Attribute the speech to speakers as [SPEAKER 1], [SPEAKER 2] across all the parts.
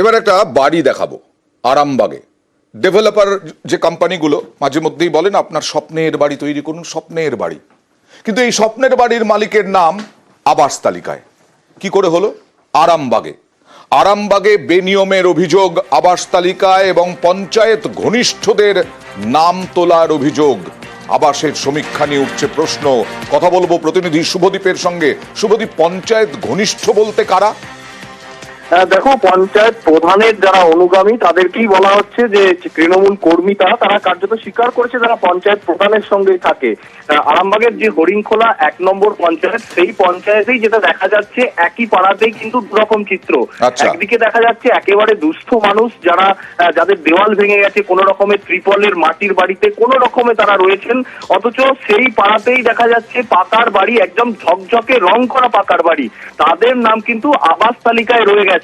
[SPEAKER 1] এবার একটা বাড়ি দেখাবো, আরামবাগে। ডেভেলপার যে কোম্পানিগুলো মাঝে মধ্যেই বলেন, আপনার স্বপ্নের বাড়ি তৈরি করুন, স্বপ্নের বাড়ি। কিন্তু এই স্বপ্নের বাড়ির মালিকের নাম আবাস তালিকায়। কি করে হলো? আরামবাগে। আরামবাগে বেনিয়মের অভিযোগ, আবাস তালিকায় এবং পঞ্চায়েত ঘনিষ্ঠদের নাম তোলার অভিযোগ। আবাসের সমীক্ষা নিয়ে উঠছে প্রশ্ন। কথা বলব প্রতিনিধি শুভদীপের সঙ্গে। শুভদীপ, পঞ্চায়েত ঘনিষ্ঠ বলতে কারা?
[SPEAKER 2] দেখো পঞ্চায়েত প্রধানের যারা অনুগামী তাদেরকেই বলা হচ্ছে যে তৃণমূল কর্মী তারা তারা কার্যত স্বীকার করেছে তারা পঞ্চায়েত প্রধানের সঙ্গে থাকে। আরামবাগের যে হরিণখোলা এক নম্বর পঞ্চায়েত সেই পঞ্চায়েতেই যেটা দেখা যাচ্ছে একই পাড়াতেই কিন্তু দুরকম চিত্র।
[SPEAKER 1] আচ্ছা।
[SPEAKER 2] একদিকে দেখা যাচ্ছে একেবারে দুস্থ মানুষ যারা যাদের দেওয়াল ভেঙে গেছে কোনো রকমের ত্রিপলের মাটির বাড়িতে কোনো রকমে তারা রয়েছেন অথচ সেই পাড়াতেই দেখা যাচ্ছে পাকার বাড়ি একদম ঝকঝকে রং করা পাকার বাড়ি। তাদের নাম কিন্তু আবাস তালিকায় রয়ে গেছে।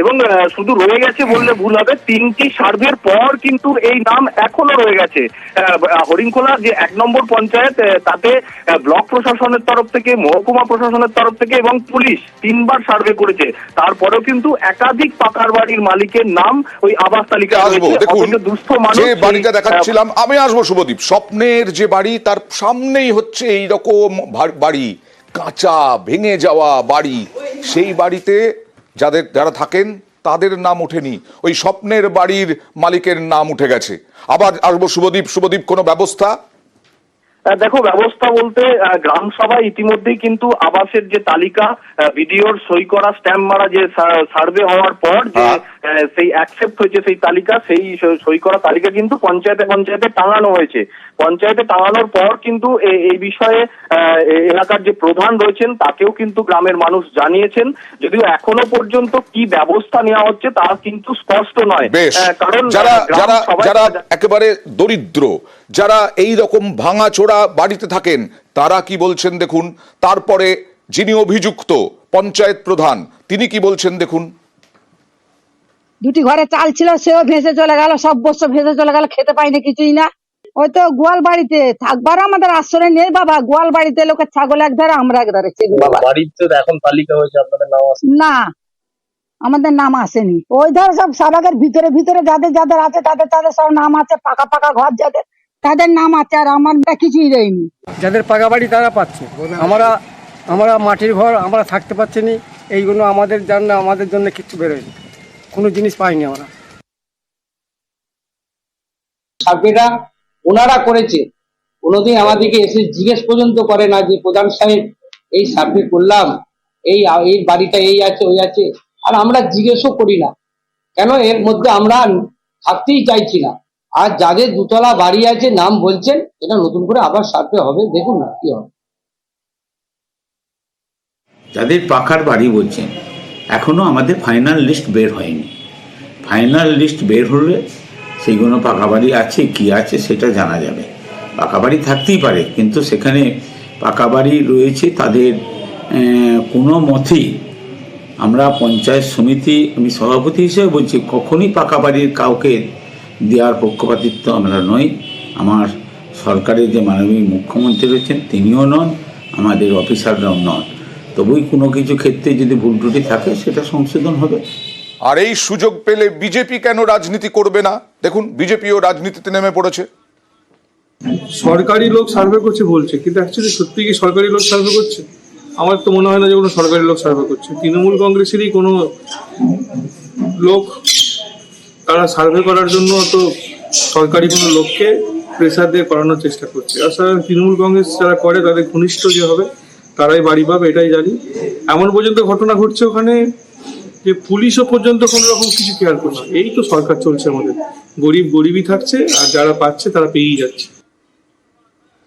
[SPEAKER 2] এবং শুধু রয়ে গেছে বললে ভুল হবে তিনটি সার্ভের পর কিন্তু এই নাম এখনও রয়ে গেছে। হরিণখোলা যে এক নম্বর পঞ্চায়েত তাতে ব্লক প্রশাসনের তরফ থেকে মহকুমা প্রশাসনের তরফ থেকে এবং পুলিশ তিনবার সার্ভে করেছে। তারপরেও কিন্তু একাধিক পাকার বাড়ির মালিকের নাম ওই আবাস রয়েছে।
[SPEAKER 1] দেখুন
[SPEAKER 2] মানুষ
[SPEAKER 1] যে বাড়িটা দেখাচ্ছিলাম আমি আসব শুভদীপ। স্বপ্নের যে বাড়ি তার সামনেই হচ্ছে এইরকম বাড়ি। কাঁচা ভেঙে যাওয়া বাড়ি। সেই বাড়িতে যাদের যারা থাকেন তাদের নাম ওঠেনি ওই স্বপ্নের বাড়ির মালিকের নাম উঠে গেছে। আবার আসব শুভদীপ শুভদীপ কোনো ব্যবস্থা?
[SPEAKER 2] দেখো ব্যবস্থা বলতে গ্রাম সভায় ইতিমধ্যেই কিন্তু আবাসের যে তালিকা বিডিওর সই করা স্ট্যাম্প মারা যে সার্ভে হওয়ার পর যে
[SPEAKER 1] হ্যাঁ।
[SPEAKER 2] সেই অ্যাকসেপ্ট হয়েছে সেই তালিকা সেই সই করা তালিকা কিন্তু পঞ্চায়েতে পঞ্চায়েতে টাঙানো হয়েছে। পঞ্চায়েতে টাঙানোর পর কিন্তু এই বিষয়ে এলাকার যে প্রধান রয়েছেন তাকেও কিন্তু গ্রামের মানুষ জানিয়েছেন। যদিও এখনও পর্যন্ত কি ব্যবস্থা নেওয়া হচ্ছে তা কিন্তু স্পষ্ট নয়। কারণ
[SPEAKER 1] যারা যারা যারা একেবারে দরিদ্র যারা এই রকম ভাঙাচোরা বাড়িতে থাকেন তারা কি বলছেন দেখুন? তারপরে যিনি অভিযুক্ত পঞ্চায়েত প্রধান তিনি কি বলছেন দেখুন?
[SPEAKER 3] দুটি ঘরে চাল ছিল সেও ভেসে চলে গেল সব বস্তু ভেসে চলে গেল খেতে পাইনি কিছুই না। ওই তো গোয়াল বাড়িতে থাকবার আমাদের আশ্রয় নেই বাবা গোয়াল বাড়িতে লোকের ছাগল এক ধারে আমরা এক ধারে বাবা।
[SPEAKER 4] বাড়িতে এখন তালিকা হয়েছে আপনাদের নাম
[SPEAKER 3] না আমাদের নাম আসেনি। ওই ধর সব সাবাগের ভিতরে ভিতরে যাদের যাদের আছে তাদের তাদের সব নাম আছে পাকা পাকা ঘর যাদের তাদের নাম আছে আর আমার কিছুই দেয়নি।
[SPEAKER 5] যাদের পাকা বাড়ি তারা পাচ্ছে। আমরা আমরা মাটির ঘর আমরা থাকতে পারছি না এইগুলো আমাদের জন্য আমাদের জন্য কিচ্ছু বেরোয়নি। কোনো জিনিস পাইনি আমরা।
[SPEAKER 6] সার্ভেটা ওনারা করেছে। কোনোদিন আমাদেরকে এসে জিজ্ঞেস পর্যন্ত করে না যে প্রধান সাহেব এই সার্ভে করলাম এই এই বাড়িটা এই আছে ওই আছে। আর আমরা জিজ্ঞেসও করি না। কেন? এর মধ্যে আমরা থাকতেই চাইছি না। আর যাদের দুতলা বাড়ি আছে নাম বলছেন এটা নতুন করে আবার সার্ভে হবে দেখুন না কি হবে।
[SPEAKER 7] যাদের পাকার বাড়ি বলছেন এখনও আমাদের ফাইনাল লিস্ট বের হয়নি। ফাইনাল লিস্ট বের হলে সেইগুলো পাকা বাড়ি আছে, কি আছে সেটা জানা যাবে। পাকা বাড়ি থাকতেই পারে, কিন্তু সেখানে পাকা বাড়ি রয়েছে তাদের কোনো মতেই আমরা পঞ্চায়েত সমিতি, আমি সভাপতি হিসেবে বলছি, কখনই পাকা বাড়ির কাউকে দেওয়ার পক্ষপাতিত্ব আমরা নই। আমার সরকারের যে মাননীয় মুখ্যমন্ত্রী রয়েছেন তিনিও নন, আমাদের অফিসাররাও নন। তবুই কোনো কিছু ক্ষেত্রে যদি ভুল ত্রুটি থাকে সেটা সংশোধন হবে।
[SPEAKER 1] আর এই সুযোগ পেলে বিজেপি কেন রাজনীতি করবে না? দেখুন বিজেপিও রাজনীতিতে নেমে পড়েছে।
[SPEAKER 8] সরকারি লোক সার্ভে করছে বলছে কিন্তু অ্যাকচুয়ালি সত্যি কি সরকারি লোক সার্ভে করছে? আমার তো মনে হয় না যে কোনো সরকারি লোক সার্ভে করছে। তৃণমূল কংগ্রেসেরই কোনো লোক তারা সার্ভে করার জন্য তো সরকারি কোনো লোককে প্রেসার দিয়ে করানোর চেষ্টা করছে। আসলে তৃণমূল কংগ্রেস যারা করে তাদের ঘনিষ্ঠ যে হবে তারাই বাড়ি পাবে, এটাই জানি। এমন পর্যন্ত ঘটনা ঘটছে ওখানে যে পুলিশও পর্যন্ত কোনো রকম কিছু কেয়ার করছে। এই তো সরকার চলছে আমাদের। গরিব গরিবই থাকছে, আর যারা পাচ্ছে তারা পেয়েই যাচ্ছে।